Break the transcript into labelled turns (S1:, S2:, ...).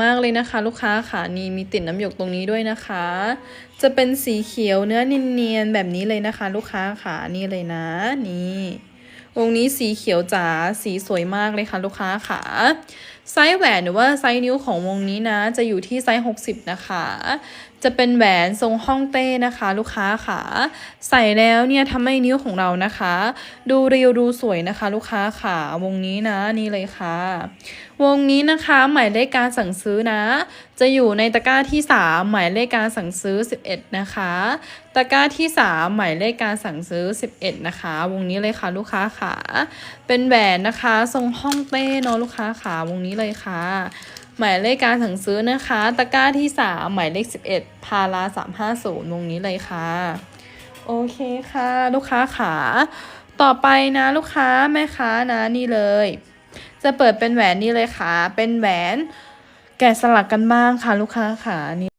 S1: มากเลยนะคะ ลูกค้าค่ะนี่มีติดน้ำหยกตรงนี้ด้วยนะคะ จะเป็นสีเขียวเนื้อเนียนๆแบบนี้เลยนะคะ ลูกค้าค่ะนี่เลยนะ นี่วงนี้สีเขียวจ๋าสีสวยมากเลยค่ะ ลูกค้าค่ะไซส์แหวนหรือว่าไซส์นิ้วของวงนี้นะ จะอยู่ที่ไซส์60 นะคะ จะเป็นแหวนทรงฮ่องเต้นะคะ ลูกค้าค่ะ ใส่แล้วเนี่ยทำให้นิ้วของเรานะคะ ดูเรียวดูสวยนะคะ ลูกค้าค่ะวงนี้นะนี่เลยค่ะ วงนี้นะคะ หมายเลขการสั่งซื้อนะ จะอยู่ในตะกร้าที่ 3 หมายเลขการสั่งซื้อ 11 นะคะ ตะกร้าที่ 3 หมายเลขการสั่งซื้อ 11 นะคะ วงนี้เลยค่ะลูกค้าค่ะเป็นแหวนนะคะ ทรงฮ่องเต้เนาะลูกค้าค่ะวงนี้เลยค่ะ หมายเลขการสั่งซื้อนะคะ ตะกร้าที่ 3 หมายเลข 11 พารา350 วงนี้เลยค่ะ โอเคค่ะ ลูกค้าขาต่อไปนะลูกค้าแม่ค้านะนี่เลย จะเปิดเป็นแหวนนี่เลยค่ะ เป็นแหวนแกะสลักกันบ้างค่ะลูกค้าค่ะนี่